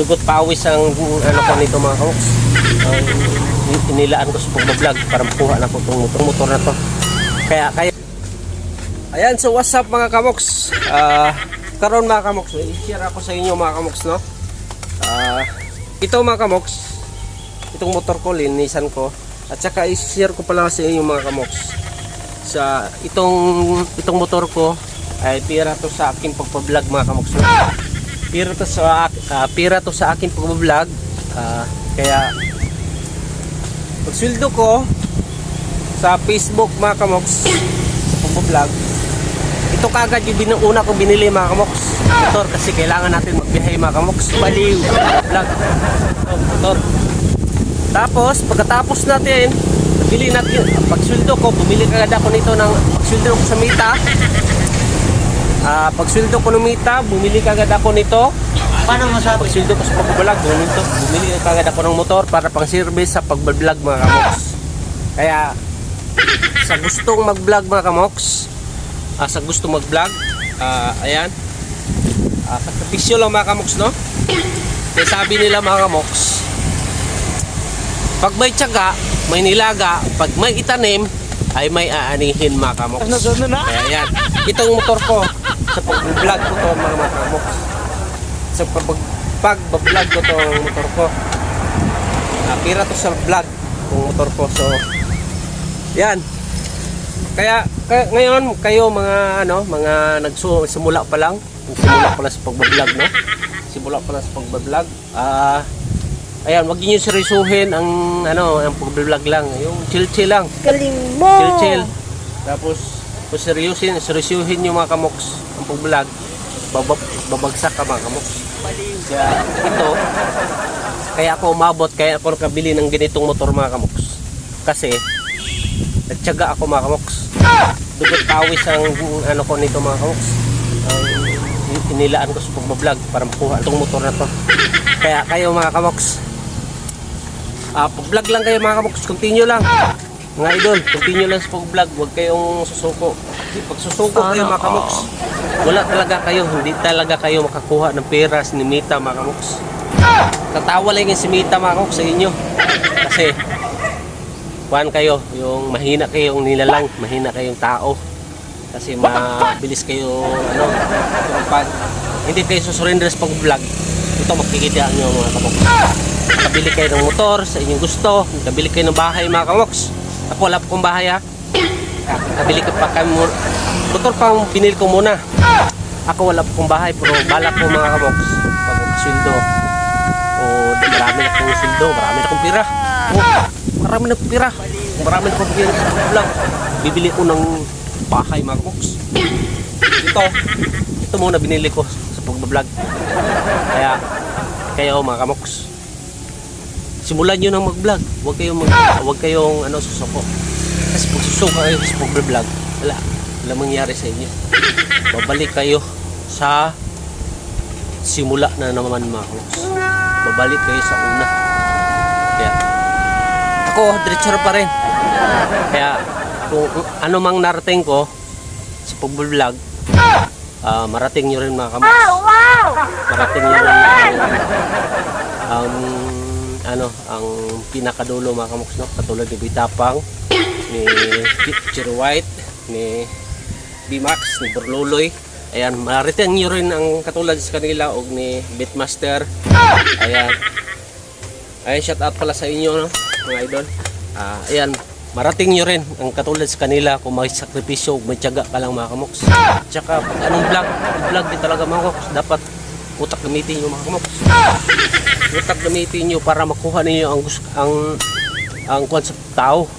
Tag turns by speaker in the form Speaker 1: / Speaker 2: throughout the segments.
Speaker 1: dugot pawis ang ano ko nito mga kamoks. Ang inilaan ko sa pagbablog para makuha na ko itong motor, motor na to. Kaya, kaya Ayan, so what's up mga kamoks? Ah, karon mga kamoks, i-share ako sa inyo mga kamoks, no? Ah, ito mga kamoks, itong motor ko, linisan ko. At saka i-share ko pala sa inyo mga kamoks. Sa itong itong motor ko ay pira to sa aking pagpa-vlog mga kamoks. Pira to sa ah, pira to sa aking pagpa-vlog. Ah, kaya pagsweldo ko sa Facebook mga kamoks sa pagpa-vlog ito kagad yung bin- una kong binili mga kamoks. Motor kasi kailangan natin magbiyahe mga kamoks. Baliw vlog. Ito, motor. Tapos pagkatapos natin nabili natin pagsweldo ko bumili kagad ako nito ng pagsweldo ko sa Mita Ah, pagsweldo ko ng Mita bumili kagad ako nito.
Speaker 2: Paano masabi?
Speaker 1: pagsweldo ko sa pagbablog bumili, bumili kagad ako ng motor para pang service sa pagbablog mga kamoks. Kaya sa gustong mag-vlog mga kamoks ah, sa gustong mag-vlog ah, ayan. Ah, sakripisyo lang mga kamoks no? Kaya sabi nila mga kamoks pag may tiyaga may nilaga pag may itanim ay may aanihin mga kamoks.
Speaker 2: Ano
Speaker 1: kaya yan itong motor ko sa pag-vlog ko to mga kamoks sa pag pag-vlog ko to motor ko pira to sa vlog yung motor ko so yan kaya, kaya ngayon kayo mga ano, mga nagsimula pa lang, simula pa lang sa pagbablog, no? Simula pa lang sa pagbablog. Ah, ayan, wag niyo seryosuhin ang ano, ang pagbablog lang, yung chill-chill lang,
Speaker 3: Galing mo!
Speaker 1: chill-chill. Tapos kung seryosin, seryosuhin niyo mga kamoks ang pagbablog, babab, babagsak ka mga kamoks. Kaya ito, kaya ako umabot, kaya ako nakabili ng ganitong motor mga kamoks. Kasi nagtyaga ako mga kamoks. Dugot pawis ang ano ko nito mga kamoks. Ang inilaan ko sa pagbablog para makuha itong motor na to. Kaya kayo mga kamoks, ah pag-vlog lang kayo mga kamoks, continue lang. Mga idol, continue lang sa pag-vlog, huwag kayong susuko. Kasi pag susuko kayo mga kamoks, wala talaga kayo, hindi talaga kayo makakuha ng pera ni Mita mga kamoks. Tatawa lang yung si Mita mga kamoks sa inyo. Kasi kuhan kayo, yung mahina kayong nilalang, mahina kayong tao. Kasi mabilis kayo, ano, pag hindi kayo susurrender sa pag-vlog, ito makikita nyo mga kamoks. Nakabili kayo ng motor sa inyong gusto, nakabili kayo ng bahay mga kamoks. Ako wala pa kong bahay ha. Nakabili ko pa kami mo- motor pa binili ko muna. Ako wala pa kong bahay, pero balak ko mga kamoks. Pag sweldo, o marami na akong sweldo, marami na akong pira. Oh, marami na pira. Marami na akong pira. Bibili ko ng bahay mga kamoks. Ito, ito muna binili ko sa pagbablog. Kaya, kayo mga kamoks, simulan nyo nang mag-vlog. Huwag kayong mag, huwag kayong ano susuko. Kasi pag susuko kayo sa pag-vlog, wala, wala mangyari sa inyo. Babalik kayo sa simula na naman kamoks. Babalik kayo sa una. Kaya, ako, diretso pa rin. Kaya, kung ano mang narating ko sa pag-vlog, ah, marating nyo rin mga kamoks. Marating nyo rin ang, ang ano, ang pinakadulo mga kamoks, no? Katulad ni Bitapang, ni Teacher White, ni B-Max, ni Berluloy. Ayan, marating nyo rin ang katulad sa kanila o ni Bitmaster. Ayan. Ayan, shout out pala sa inyo, no? Mga idol. Ah, ayan, marating nyo rin ang katulad sa kanila kung may sakripisyo, may tiyaga ka lang mga kamoks. Tsaka pag anong vlog, vlog din talaga mga kamoks, dapat utak gamitin nyo mga kamoks. Utak gamitin nyo para makuha ninyo ang ang ang kwan sa tao.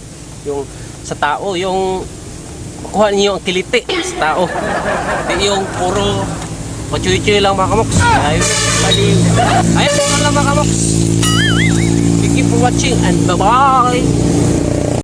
Speaker 1: Yung sa tao, yung makuha ninyo ang kiliti sa tao. Hindi yung puro machuy-chuy lang mga kamoks. Ayun, baliw. Ayun, lang mga kamoks. Thank you for watching and bye-bye.